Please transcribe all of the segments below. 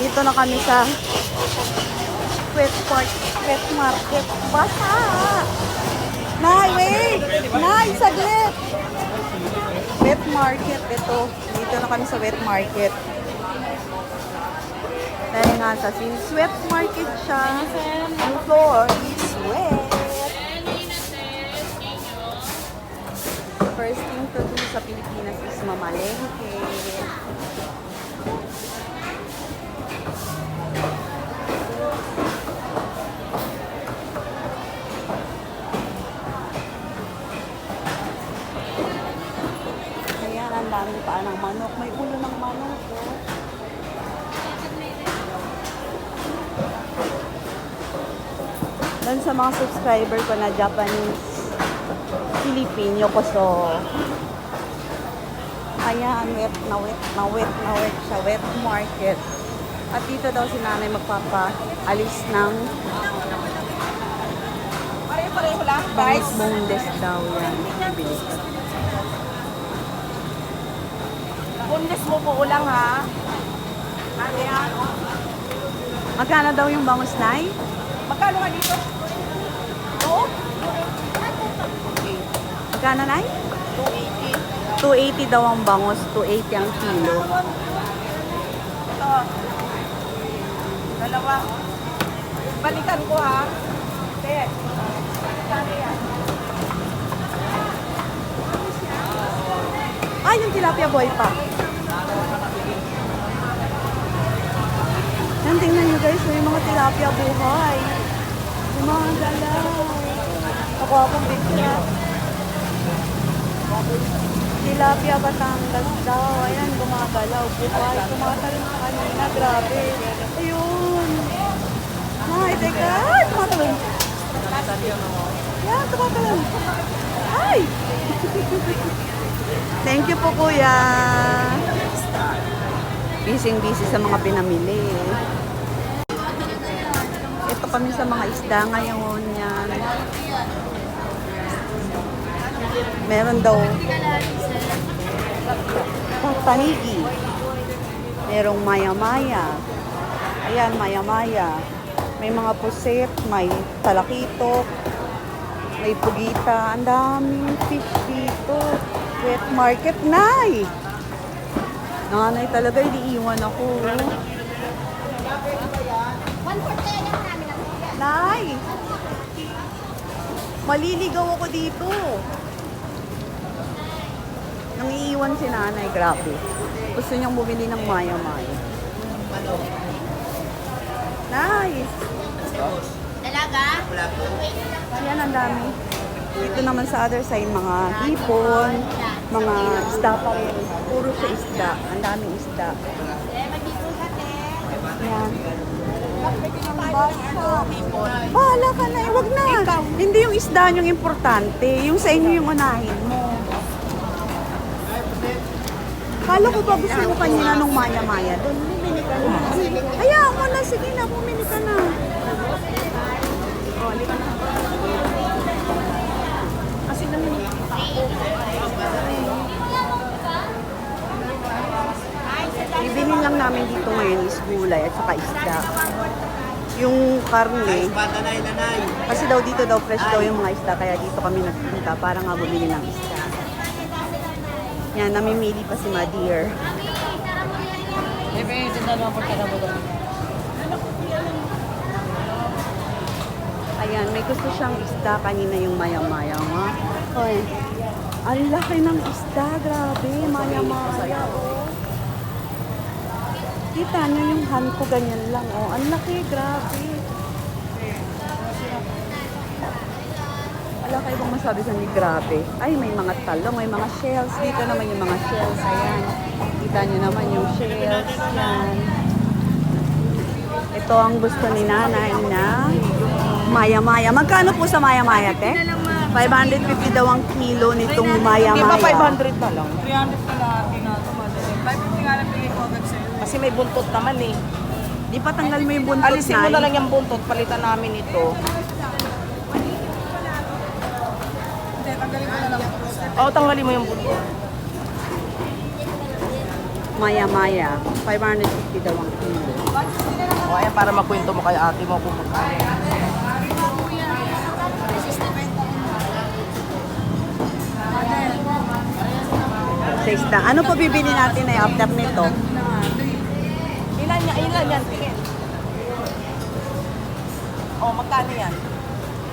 Dito na kami sa wet park, wet market. Basa! Nay, wait! Nay, saglit! Wet market, ito. Dito na kami sa wet market. Dahil nga sa since wet market siya, ang floor is wet. First thing to do sa Pilipinas is mamalengke. Manok. May ulo ng manok. Oh. Doon sa mga subscriber ko na Japanese Filipino ko so ayan wet na wet na wet na wet siya wet market at dito daw si nanay magpapaalis ng Pareho-pareho lang, guys. boneless daw yan bibili ko. Bundes mo po ulang ha. Ano magkano daw yung bangus nay? Magkano nga dito? Oo? magkano nay? 280. 280 daw ang bangus 280 ang kilo Ito. Dalawa. Balikan ko ha. Te. Magkano yan? ay yung tilapia boy pa yan tingnan nyo guys yung mga tilapia buhay. Yung mga galaw. Ako akong picture tilapia Batangas daw. Ayan gumagalaw. Buhay. Tumatalon sa kanina. Grabe. Ayun. Ay teka. Tumatalon. Yan tumatalon. Ay! Thank you po, kuya. Busy-busy sa mga pinamili. Ito kami sa mga isda ngayon. Yan. Meron daw panigi. Merong maya-maya. Ayan, maya-maya. May mga pusit, may talakitok, may pugita. Ang daming fish dito. Wet market, nay! Nanay talaga, iniiwan ako. Nay! Maliligaw ako dito. Nang iiwan si nanay, grabe. Gusto niyang bumili ng maya-maya. Nice! Talaga? Yan, ang dami. Dito naman sa other side, mga hipon, mga isda pa rin. Puro sa isda. Ang daming isda. Yan. Bahala ka na. eh. Wag na. Hindi yung isda yung importante. Yung sa inyo yung unahin mo. Kala ko ba gusto mo kanina nung maya-maya? Doon, bumili ka na. Hayaan mo na. Sige na, bumili ka na. Oh, halika na. Kasi namin Bibili lang namin dito ngayon is gulay at saka isda. Yung karne, kasi daw dito daw fresh daw yung mga isda, kaya dito kami nagpunta para nga bumili ng isda. Yan, namimili pa si Madeir. Ayan, may gusto siyang isda kanina yung maya-maya nga. Hoy, ang laki ng isda, grabe, maya-maya. Oh. Kita niyo yung hand ko ganyan lang, oh. Ang laki, grabe. Wala kayo bang masabi sa ni grabe? Ay, may mga talong, may mga shells. Dito naman yung mga shells, ayan. Kita niyo naman yung shells, yan. Ito ang gusto ni nanay na maya-maya. Magkano po sa maya-maya, te? 550 daw ang kilo nitong Di ba maya-maya. 500 na lang? 300 na lang na ito, madali. 550 nga lang bigay ko agad sa'yo. Kasi may buntot naman eh. Di pa tanggal mo yung buntot, Alisin mo na lang yung buntot, palitan namin ito. Hindi, tanggalin mo na lang. Oo, tanggalin mo yung buntot. Maya-maya. 550 daw ang kilo. O ayan, para makwento mo kay ate mo kung magkano. Sa isda. Ano po bibili natin ay after nito? Ilan yan? Ilan yan? Tingin. O, magkano yan?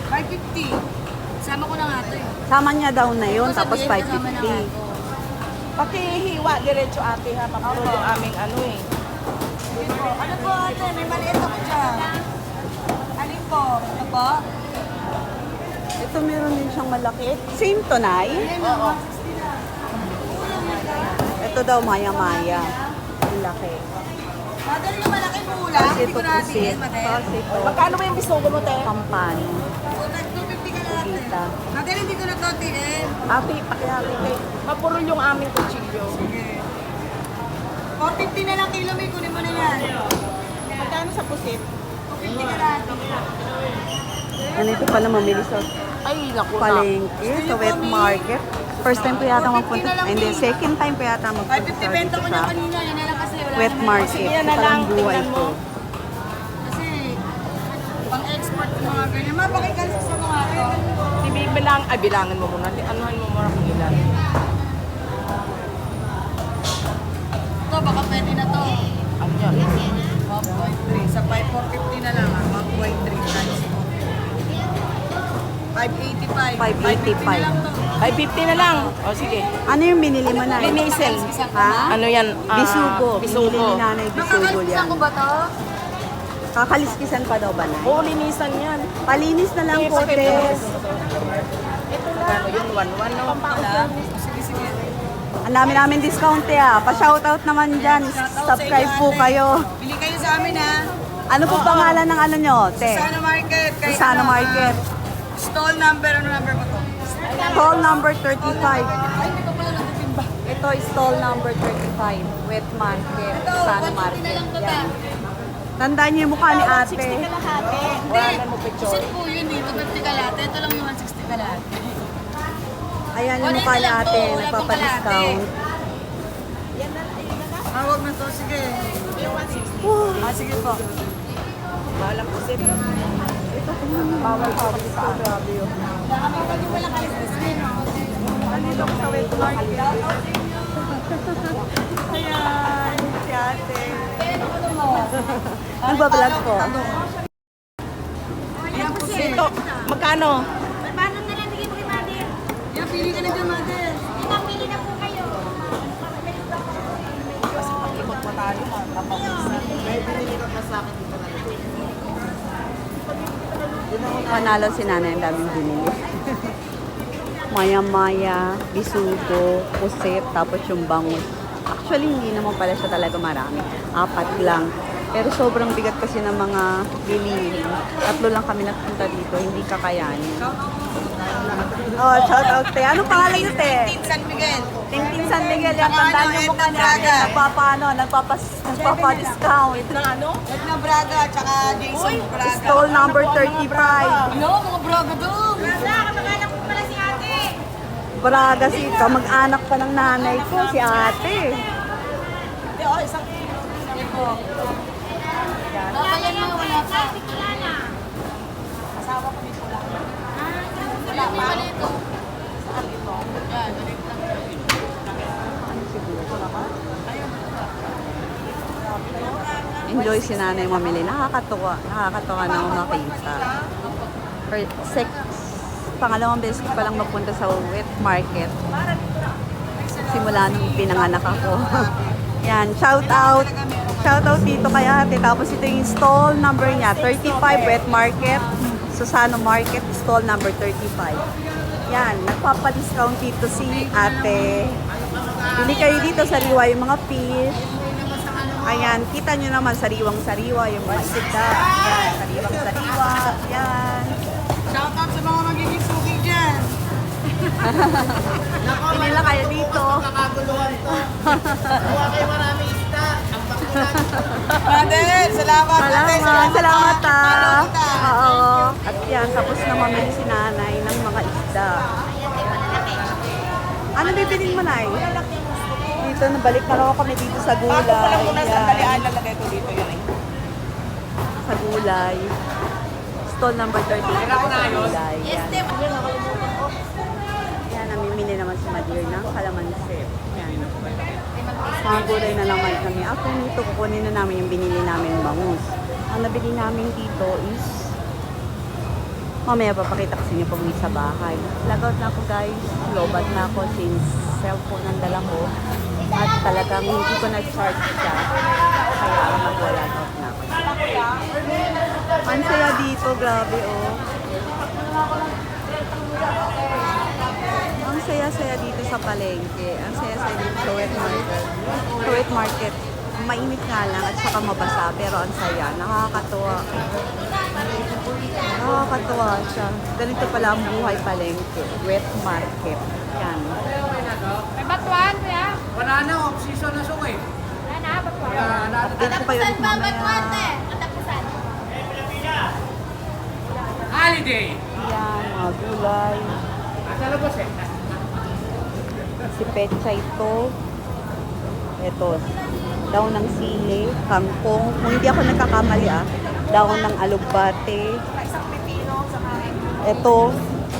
550. Sama ko na nga ito eh. Sama niya daw na yun, tapos sabihin, kasama na nga 550. ito. Pakihiwa, diretso ate ha. Papuro yung aming ano eh. Ano po ate? May maliit ako dyan. Alin po? Ano po? Ito meron din siyang malaki. Same to, Nay? Oo. Ito daw, maya-maya. Ang laki. Madali yung malaki ulam. Tapos Hindi ito ko natin pusit. ito, Magkano ba yung bisugo mo, te? pampano. So, nag 250 ka lahat eh. Kita. Madali hindi ko na to tiin. Ate, pakihati kay. Mapurol yung aming kutsilyo. 450 na lang kilo, may kunin mo na yan. Magkano sa pusit? 250 ka lahat. Ganito pala mamili sa Ay, naku na. palengke, sa wet market. First time ko yata magpunta. Hindi, second time ko yata magpunta 550 benta ko dito na sa kanina. Yan wet market. Yan na Ito lang. buhay Tingnan mo. Kasi pang-export yung mga ganyan. Mapakikalis sa mga akin. Ibibilang, ay bilangan mo muna. Anuhan mo muna kung ilan. Ito, baka pwede na to. Ano yan? 1.3. Sa 5,450 na lang. ah. 1.3 times 585. 585. na lang to. 550 na lang. O sige. Ano yung binili mo na? Linisin. Ha? Ano yan? Ah, Bisugo. Binili Bisugo. ni nanay bisugo yan. ko ba to? Kakaliskisan pa daw ba na? Oo, linisan yan. Palinis na lang po, Tess. Magkano yun? 1-1 no? Sige, sige. Ang dami namin discount eh ah. Pa-shoutout naman dyan. Subscribe po kayo. Bili kayo sa amin ha. Ano po pangalan ng ano nyo, te? Susana Market. Kay, Susana ano, Market. Stall number. Ano number mo to? Stall number 35. Ay, hindi ko pala natitimba. Ito is stall number 35. Wet Market. 150 Market. na lang to ta. Yan. Tandaan niyo yung mukha ni ate. Hindi. Kasi po yun dito, 50 kalate. Ito lang yung 160 kalate. Ayan yung mukha ni ate. Nagpapadiscount. Ah, huwag na to. Sige. Ah, sige po. Bahala po sir. Ito, tingnan mo. Bawal pa ito. Grabe yun. Nandito ko sa Wet Market. Ayan, si ate. Nagbablog po. Ayan po siya. Ito, magkano? Paano na lang bigay mo kay Mother? Yan, pili ka na dyan, mother. Ba, pili na po kayo. Ikot mo tayo. Panalo si nanay ang daming binili. Maya-maya, bisugo, pusit, tapos yung bangus. Actually, hindi naman pala siya talaga marami. Apat lang. Pero sobrang bigat kasi ng mga bilihin. Tatlo lang kami nagpunta dito, hindi kakayanin. Oh, shout out te. Anong pangalan niyo te? Team San Miguel. Tingting San Miguel, yan. Tandaan ano, niyo mukha niya. Braga. Nagpapaano, nagpapas, nagpapadiscount. Ng ano? Edna Braga, tsaka Jason Braga. Stall number 35. No, mga Braga doon. Wala, kamag-anak ko pala si ate. Braga si kamag-anak pa ng nanay ko, si ate. Hindi, oh, isang. Baka yan na, wala pa. Wala na. asawa ko dito lang. Wala pa. Wala ito. Saan ito? Yan, direct lang. Enjoy si nanay mamili. Nakakatuwa. Nakakatuwa na makita. For six, pangalawang beses ko palang magpunta sa wet market. Simula nung pinanganak ako. Yan, shout out. Shout out dito kay ate. Tapos ito yung stall number niya, 35 wet market. Susano Market, stall number 35. Yan, nagpapadiscount dito si ate. Bili kayo dito sa Riwa yung mga fish. Ayan, kita nyo naman sariwang-sariwa yung mga isda. Ayan, sariwang-sariwa. Ayan. Shout out sa mga magiging suki dyan. Bili lang kayo dito. Mother, salamat. Ate, Salamat, salamat ha. ah. Kita. Oo. At yan, tapos na mamili si nanay ng mga isda. Ano bibilin mo, Nay? Dito. Ito, nabalik na lang kami dito sa gulay. Bago ko lang muna Yan. sandali, ah, lalagay ko dito yun. eh. Sa gulay. Stall number 13 sa gulay. Yan. Yan, namimili naman si Madeline ng kalamansi. Mga gulay na naman kami. After nito, kukunin na namin yung binili namin bangus. Ang nabili namin dito is Mamaya papakita ko sa inyo pag sa bahay. Lagout na ako guys. Lobat na ako since cellphone ang dala ko. At talagang hindi ko na-charge siya. Kaya mag-wala out na ako. Ang saya dito, grabe oh. Saya-saya dito sa palengke. Ang saya-saya dito sa wet market. Sa wet market, mainit nga lang at saka mabasa pero ang saya. Nakakatuwa. Nakakatuwa siya. Ganito pala ang buhay palengke. Wet market. Yan. May batuan, kuya? Wala na, off-season na sungay. Wala na, batuan. Ko kayo ulit mamaya. Katapusan. holiday! Yan, mga gulay. Asa labas eh? Si Petsa ito. Ito. Daon ng sili, kangkong. Kung hindi ako nagkakamali ah. Daon ng alugbate. Isang pipino sa kain. Ito.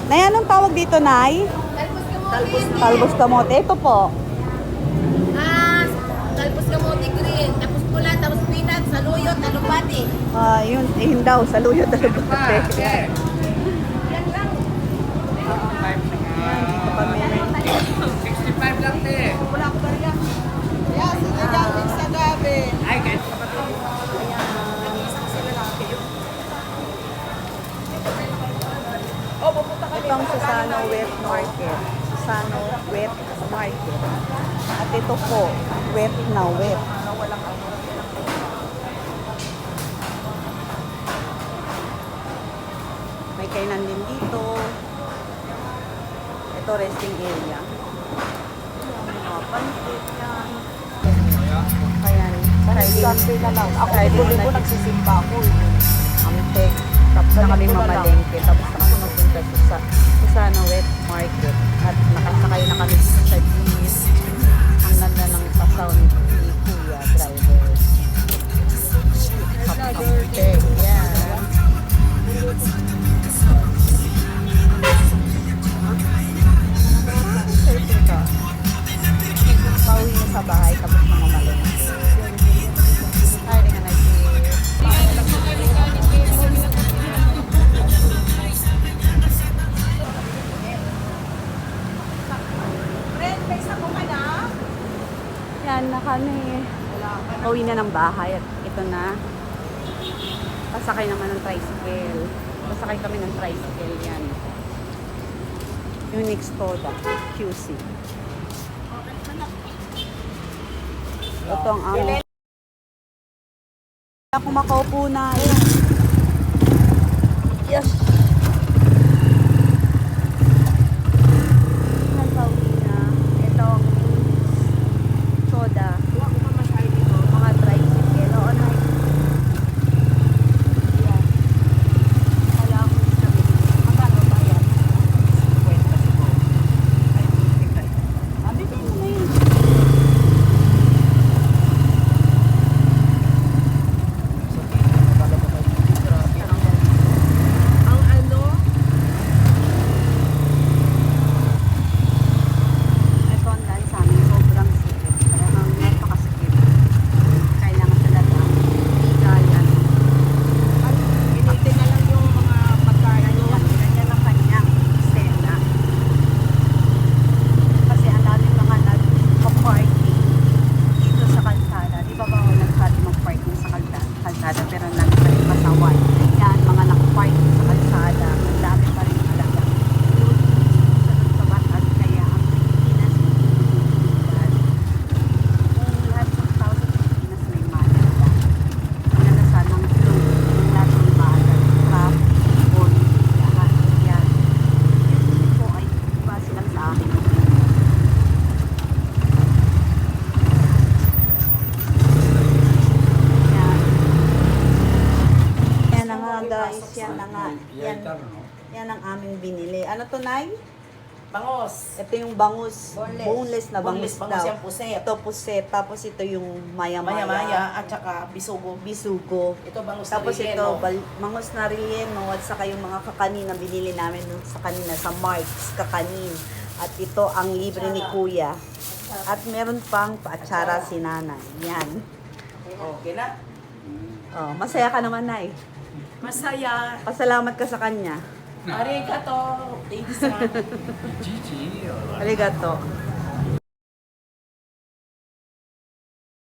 Nay, anong tawag dito, Nay? Talbos kamote. Talbos kamote. Ito po. Ah, talbos kamote green. Tapos pula, tapos peanut, saluyot, alubati. Ah, yun. Yun daw. Saluyot alugbate. eh. Dito kami. 65 lang te. Wala ko ba rin? Yes, sige dyan, sa gabi. Ay, kahit Isang sila lang. Oh, pupunta kami. Ito ang Susano Wet Market. Susano Wet Market. At ito po, wet na wet. May kainan din dito. Ito resting area. Sunday na lang. Ako linggo nagsisimba ako. Amtek. Tapos na kami mamalengke. Tapos na kami magpunta sa sa Susano Wet Market. At nakasakay na kami sa jeep. Ang ganda ng pasaw ni Pauwi na ng bahay at ito na. Pasakay naman ng tricycle. Pasakay kami ng tricycle yan. Unix Toda, QC. Ito ang aming... Ako makaupo na. Yes! Nagpauwi na. Ito ang soda. Mga tricycle. Oo, na. Yan. Wala akong sabi. Magkano ba yan? Ah, bigyan mo na yun. Ang ano? Ito ang dahil sa amin, sobrang sikip. Talagang napakasikip. Kailangan talaga legal, ano. Initin na lang yung mga pagkain. Ganyan, ganyan ang kanyang eksena. Kasi ang daming mga nag-parking dito sa kalsada. Di ba bawal nagsabi mag-parking sa kalsada, kalsada pero nag-parking pasaway. Yan, mga nag-parking sa kalsada. Ang dami pa rin talaga. Yun, sunod sa batas. Kaya ang Pilipinas, illegal. Kung lahat ng tao sa Pilipinas may malas lang. Ang nalasan ng flow, yung lahat ng bagay, traffic, police, lahat. Yan. Yun po ay base lang sa akin. Yan. Yan na nga guys, yan na nga. Yan, yan ang aming binili. Ano to, Nay? Bangos. Ito yung bangus. Boneless. Boneless na bangus, Boneless, bangus daw. yung puset. Ito puset. Tapos ito yung maya-maya. Maya-maya at saka bisugo. Bisugo. Ito bangus Tapos na ito, bal- na relleno at saka yung mga kakanin na binili namin dun sa kanina sa Marks kakanin. At ito ang libre ni Kuya. At meron pang paatsara si Nanay. Yan. Okay na. Oh, masaya ka naman, Nay. Masaya. Pasalamat ka sa kanya. ありがとう。ありがとう。